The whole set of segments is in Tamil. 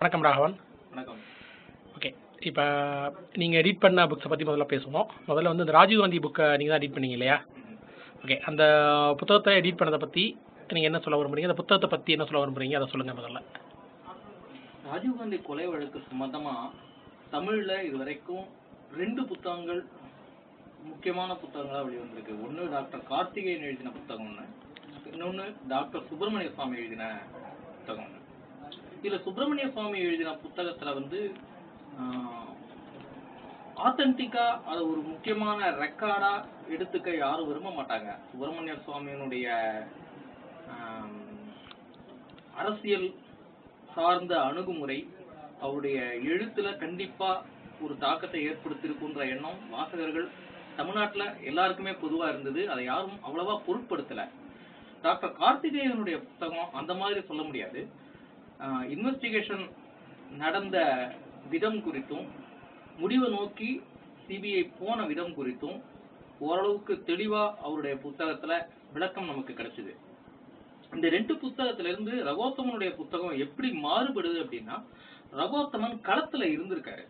வணக்கம் ராகவன். வணக்கம். ஓகே இப்போ நீங்கள் எடிட் பண்ண புக்ஸை பற்றி முதல்ல பேசுவோம். முதல்ல வந்து இந்த ராஜீவ் காந்தி புக்கை நீங்கள் தான் எடிட் பண்ணீங்க இல்லையா? ஓகே அந்த புத்தகத்தை எடிட் பண்ணதை பற்றி நீங்கள் என்ன சொல்ல விரும்புறீங்க? அந்த புத்தகத்தை பற்றி என்ன சொல்ல விரும்புறீங்க? அதை சொல்லுங்கள் முதல்ல. ராஜீவ்காந்தி கொலை வழக்கு சம்பந்தமா தமிழ்ல இதுவரைக்கும் ரெண்டு புத்தகங்கள் முக்கியமான புத்தகங்களா வெளிவந்திருக்கு. ஒண்ணு டாக்டர் கார்த்திகேயன் எழுதின புத்தகம் ஒண்ணு இன்னொன்னு டாக்டர் சுப்பிரமணிய சுவாமி எழுதின புத்தகம் ஒண்ணு. திரு சுப்பிரமணிய சுவாமி எழுதின புத்தகத்துல வந்து ஆத்தன்டிக்கா அது ஒரு முக்கியமான ரெக்கார்டா எடுத்துக்க யாரும் விரும்ப மாட்டாங்க. சுப்பிரமணிய சுவாமியினுடைய அரசியல் சார்ந்த அணுகுமுறை அவருடைய எழுத்துல கண்டிப்பா ஒரு தாக்கத்தை ஏற்படுத்தியிருக்குன்ற எண்ணம் வாசகர்கள் தமிழ்நாட்டுல எல்லாருக்குமே பொதுவா இருந்தது. அதை யாரும் அவ்வளவா பொருட்படுத்தல. டாக்டர் கார்த்திகேயனுடைய புத்தகம் அந்த மாதிரி சொல்ல முடியாது. இன்வெஸ்டிகேஷன் நடந்த விதம் குறித்தும் முடிவை நோக்கி சிபிஐ போன விதம் குறித்தும் ஓரளவுக்கு தெளிவா அவருடைய புத்தகத்துல விளக்கம் நமக்கு கிடைச்சது. இந்த ரெண்டு புத்தகத்துல இருந்து ரகோத்தமனுடைய புத்தகம் எப்படி மாறுபடுது அப்படின்னா ரகோத்தமன் களத்துல இருந்திருக்காரு.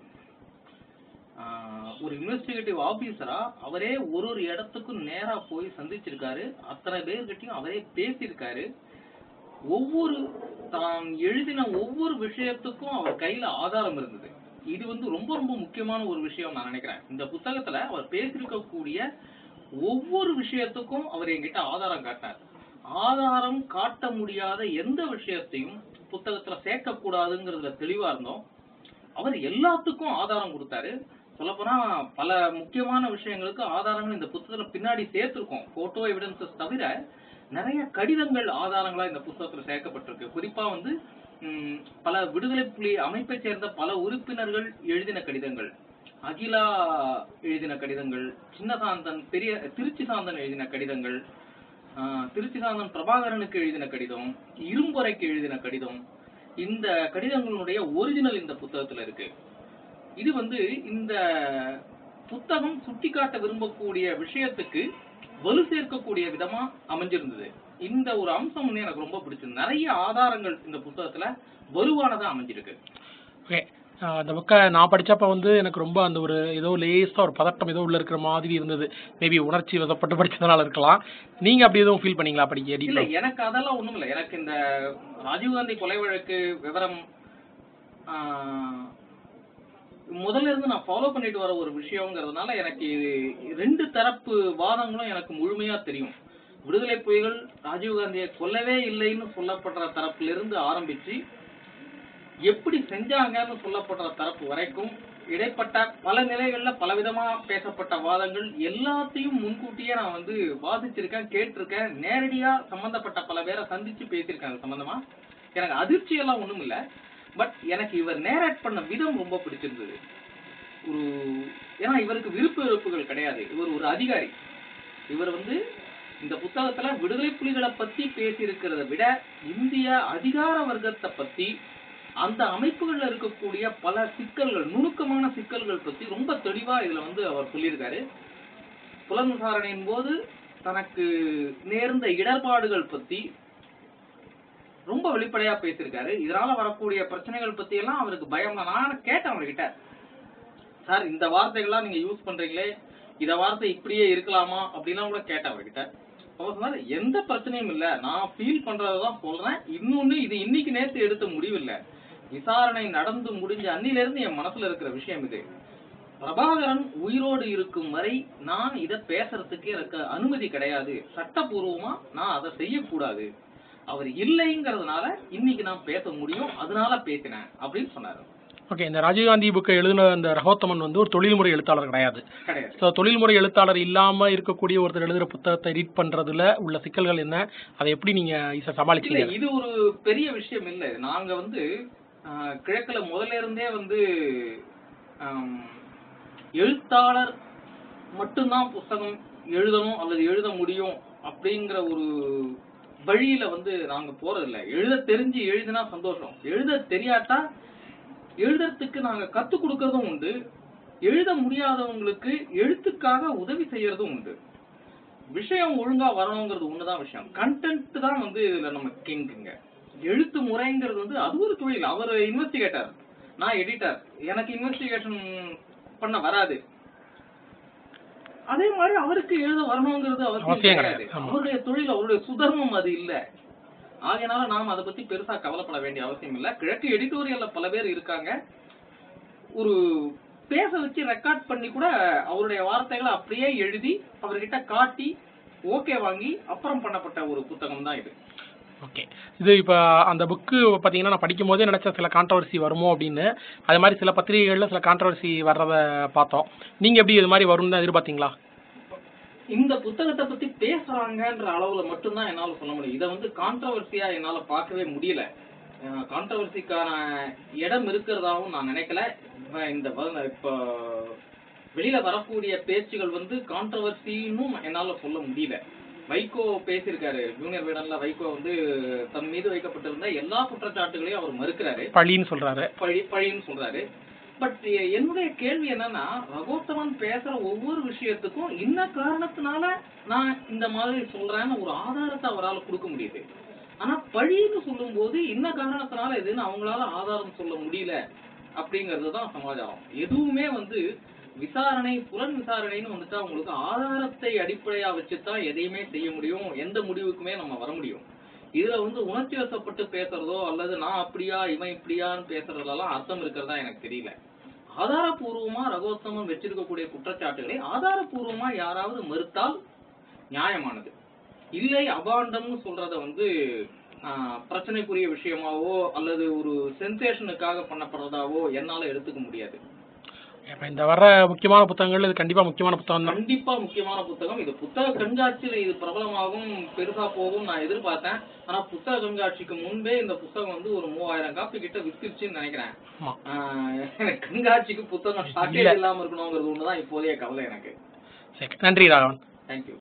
ஆஹ் ஒரு இன்வெஸ்டிகேட்டிவ் ஆபீசரா அவரே ஒரு ஒரு இடத்துக்கும் நேரா போய் சந்திச்சிருக்காரு. அத்தனை பேர்கிட்டயும் அவரே பேசியிருக்காரு. ஒவ்வொரு தான் எழுதின ஒவ்வொரு விஷயத்துக்கும் அவர் கையில ஆதாரம் இருந்தது. இது வந்து ரொம்ப ரொம்ப முக்கியமான ஒரு விஷயம் நான் நினைக்கிறேன். இந்த புத்தகத்துல அவர் பேசியிருக்கக்கூடிய ஒவ்வொரு விஷயத்துக்கும் அவர் என்கிட்ட ஆதாரம் காட்டினார். ஆதாரம் காட்ட முடியாத எந்த விஷயத்தையும் புத்தகத்துல சேர்க்கக்கூடாதுங்கிறதுல தெளிவா இருந்தோம். அவர் எல்லாத்துக்கும் ஆதாரம் கொடுத்தாரு. சொல்லப்போனா பல முக்கியமான விஷயங்களுக்கு ஆதாரங்கள் இந்த புத்தகத்துல பின்னாடி சேர்த்திருக்கோம். போட்டோ எவிடன்சஸ் தவிர நிறைய கடிதங்கள் ஆதாரங்களா இந்த புத்தகத்துல சேர்க்கப்பட்டிருக்கு. குறிப்பா வந்து பல விடுதலை புலி அமைப்பை சேர்ந்த பல உறுப்பினர்கள் எழுதின கடிதங்கள். அகிலா எழுதின கடிதங்கள் சின்னசாந்தன் பெரிய திருச்சி சாந்தன் எழுதின கடிதங்கள் ஆஹ், திருச்சி சாந்தன் பிரபாகரனுக்கு எழுதின கடிதம் இரும்பொறைக்கு எழுதின கடிதம். இந்த கடிதங்களுடைய ஒரிஜினல் இந்த புத்தகத்துல இருக்கு. இது வந்து இந்த புத்தகம் சுட்டிக்காட்ட விரும்பக்கூடிய விஷயத்துக்கு வலு சேர்க்கக்கூடிய விதமா அமைஞ்சிருந்தது. இந்த ஒரு அம்சம் வந்து எனக்கு ரொம்ப பிடிச்சது நிறைய ஆதாரங்கள் இந்த புத்தகத்துல வலுவானதா அமைஞ்சிருக்கு. ஓகே அந்த புக்கை நான் படிச்சப்ப வந்து எனக்கு ரொம்ப அந்த ஒரு ஏதோ லேசாக ஒரு பதட்டம் ஏதோ உள்ள இருக்கிற மாதிரி இருந்தது. மேபி உணர்ச்சி வசப்பட்டு படிச்சதுனால இருக்கலாம். நீங்கள் அப்படி எதுவும் ஃபீல் பண்ணீங்களா படிக்க? இல்ல எனக்கு அதெல்லாம் ஒண்ணும் இல்ல எனக்கு இந்த ராஜீவ்காந்தி கொலை வழக்கு விவரம் முதல்ல இருந்து நான் ஃபாலோ பண்ணிட்டு வர ஒரு விஷயங்கிறதுனால எனக்கு இது ரெண்டு தரப்பு வாதங்களும் எனக்கு முழுமையா தெரியும். விடுதலை புலிகள் ராஜீவ்காந்தியை கொல்லவே இல்லைன்னு சொல்லப்படுற தரப்புல இருந்து ஆரம்பிச்சு எப்படி செஞ்சாங்கன்னு சொல்லப்படுற தரப்பு வரைக்கும் இடைப்பட்ட பல நிலைகள்ல பலவிதமா பேசப்பட்ட வாதங்கள் எல்லாத்தையும் முன்கூட்டியே நான் வந்து வாதிச்சிருக்கேன் கேட்டிருக்கேன். நேரடியா சம்பந்தப்பட்ட பல பேரை சந்திச்சு பேசியிருக்கேன் அது சம்பந்தமா. எனக்கு அதிர்ச்சி எல்லாம் ஒண்ணும் பட் எனக்கு இவர் நேரேட் பண்ண விதம் ரொம்ப பிடிச்சிருந்தது. ஒரு ஏன்னா இவருக்கு விருப்ப வெறுப்புகள் கிடையாது. இவர் ஒரு அதிகாரி. இவர் வந்து இந்த புத்தகத்துல விடுதலை புலிகளை பத்தி பேசியிருக்கிறத விட இந்திய அதிகார வர்க்கத்தை பத்தி அந்த அமைப்புகள்ல இருக்கக்கூடிய பல சிக்கல்கள் நுணுக்கமான சிக்கல்கள் பத்தி ரொம்ப தெளிவா இதுல வந்து அவர் சொல்லியிருக்காரு. புலன் விசாரணையின் போது தனக்கு நேர்ந்த இடர்பாடுகள் பத்தி ரொம்ப வெளிப்படையா பேசியிருக்காரு. இதனால வரக்கூடிய பிரச்சனைகள் பத்தி எல்லாம் அவருக்கு பயம் நான் கேட்டேன் அவர்கிட்ட. சார் இந்த வார்த்தைகள்லாம் நீங்க யூஸ் பண்றீங்களே? இத வார்த்தை இப்படியே இருக்கலாமா? அப்படிலாம் கூட கேட்டேன் அவர்கிட்ட. அவர் சொன்னாரு எந்த பிரச்சனையும் இல்ல. நான் ஃபீல் பண்றதான் சொல்றேன். இன்னொன்னு இது இன்னைக்கு நேத்து எடுத்த முடிவு இல்ல விசாரணை நடந்து முடிஞ்ச அன்னில இருந்து என் மனசுல இருக்கிற விஷயம் இது. பிரபாகரன் உயிரோடு இருக்கும் வரை நான் இத பேசுறதுக்கு எனக்கு அனுமதி கிடையாது. சட்டபூர்வமா நான் அதை செய்யக்கூடாது. அவர் இல்லைங்கிறதுனால இன்னைக்கு நான் பேச முடியும் அதனால பேசினேன் அப்படின்னு சொன்னாரு. ஓகே இந்த ராஜீவ்காந்தி புக்கை எழுதின அந்த ரகோத்தமன் வந்து ஒரு தொழில்முறை எழுத்தாளர் கிடையாது. ஸோ தொழில்முறை எழுத்தாளர் இல்லாம இருக்கக்கூடிய ஒருத்தர் எழுதுற புத்தகத்தை எடிட் பண்றதுல உள்ள சிக்கல்கள் என்ன? அதை எப்படி நீங்க சமாளிச்சீங்க? இது ஒரு பெரிய விஷயம் இல்ல. நாங்க வந்து கிழக்குல முதல்ல இருந்தே வந்து எழுத்தாளர் மட்டும்தான் புஸ்தகம் எழுதணும் அல்லது எழுத முடியும் அப்படிங்கிற ஒரு வழியில வந்து நாங்க போறதில்ல. எழுத தெரிஞ்சு எழுதினா சந்தோஷம். எழுத தெரியாட்டா எழுதுறதுக்கு நாங்க கத்து கொடுக்கறதும் உண்டு. எழுத முடியாதவங்களுக்கு எழுத்துக்காக உதவி செய்யறதும் உண்டு. விஷயம் ஒழுங்கா வரணுங்கிறது ஒண்ணுதான் விஷயம். கண்டென்ட் தான் வந்து இதுல நம்ம கிங்குங்க. எழுத்து முறைங்கிறது வந்து அது ஒரு தொழில். அவர் இன்வெஸ்டிகேட்டர் நான் எடிட்டர் எனக்கு இன்வெஸ்டிகேஷன் பண்ண வராது. அதே மாதிரி அவருக்கு எழுத வரணுங்கிறது அவசியம் கிடையாது. அவருடைய தொழில் அவருடைய சுதர்மம் அது இல்ல. ஆகையனால நாம் அதை பத்தி பெருசா கவலைப்பட வேண்டிய அவசியம் இல்ல. கிழக்கு எடிட்டோரியல்ல பல பேர் இருக்காங்க. ஒரு பேச வச்சு ரெக்கார்ட் பண்ணி கூட அவருடைய வார்த்தைகளை அப்படியே எழுதி அவர்கிட்ட காட்டி ஓகே வாங்கி அப்புறம் பண்ணப்பட்ட ஒரு புத்தகம் தான் இது. ஓகே இது இப்போ அந்த புக்கு பார்த்தீங்கன்னா நான் படிக்கும் போதே நினச்ச சில கான்ட்ரவர்சி வருமோ அப்படின்னு அது மாதிரி சில பத்திரிகைகளில் சில கான்ட்ரவர்சி வர்றதை பார்த்தோம். நீங்கள் எப்படி இது மாதிரி வரும்னு எதிர்பார்த்தீங்களா? இந்த புத்தகத்தை பத்தி பேசுறாங்கன்ற அளவுல மட்டும்தான் என்னால சொல்ல முடியும். இதை வந்து கான்ட்ரவர்சியா என்னால பார்க்கவே முடியல. கான்ட்ரவர்சிக்கான இடம் இருக்கிறதாவும் நான் நினைக்கல. இந்த இப்போ வெளியில வரக்கூடிய பேச்சுகள் வந்து கான்ட்ரவர்சின்னு என்னால சொல்ல முடியல. வைகோ பேசியிருக்காரு. ஜூனியர் வீடன்ல வைகோ வந்து தன் மீது வைக்கப்பட்டிருந்த எல்லா குற்றச்சாட்டுகளையும் அவர் மறுக்கிறாரு. பழின்னு சொல்கிறாரு பழி பழின்னு சொல்றாரு. பட் என்னுடைய கேள்வி என்னன்னா ரகோத்தமன் பேசுற ஒவ்வொரு விஷயத்துக்கும் என்ன காரணத்தினால நான் இந்த மாதிரி சொல்றேன்னு ஒரு ஆதாரத்தை அவரால் கொடுக்க முடியுது. ஆனா பழின்னு சொல்லும்போது என்ன காரணத்தினால இதுன்னு அவங்களால ஆதாரம் சொல்ல முடியல அப்படிங்கிறது தான் சமாச்சாரம். எதுவுமே வந்து விசாரணை புலன் விசாரணைன்னு வந்துட்டா உங்களுக்கு ஆதாரத்தை அடிப்படையா வச்சுதான் எதையுமே செய்ய முடியும். எந்த முடிவுக்குமே நம்ம வர முடியும். இதுல வந்து உணர்ச்சி வசப்பட்டு பேசுறதோ அல்லது நான் அப்படியா இவன் இப்படியான்னு பேசுறதெல்லாம் அர்த்தம் இருக்கிறதா எனக்கு தெரியல. ஆதாரபூர்வமா ரகோத்தமன் வச்சிருக்கக்கூடிய குற்றச்சாட்டுகளை ஆதாரபூர்வமா யாராவது மறுத்தால் நியாயமானது. இல்லை அபாண்டம்னு சொல்றத வந்து பிரச்சனைக்குரிய விஷயமாவோ அல்லது ஒரு சென்சேஷனுக்காக பண்ணப்படுறதாவோ என்னால எடுத்துக்க முடியாது. இப்போ இந்த வர்ற முக்கியமான புத்தகங்கள் இது கண்டிப்பாக முக்கியமான புத்தகம் தான். கண்டிப்பா முக்கியமான புத்தகம். இது புத்தக கண்காட்சியில இது பிரபலமாகும் பெருசா போகும் நான் எதிர்பார்த்தேன். ஆனா புத்தக கண்காட்சிக்கு முன்பே இந்த புத்தகம் வந்து ஒரு மூவாயிரம் காப்பி கிட்ட வித்துருச்சுன்னு நினைக்கிறேன். கண்காட்சிக்கு புத்தகம் இல்ல. ஷார்ட்டேஜ் இல்லாம இருக்கணுங்கிறது ஒண்ணுதான் இப்போதைய கவலை எனக்கு. சரி நன்றி ராகவன். தேங்க்யூ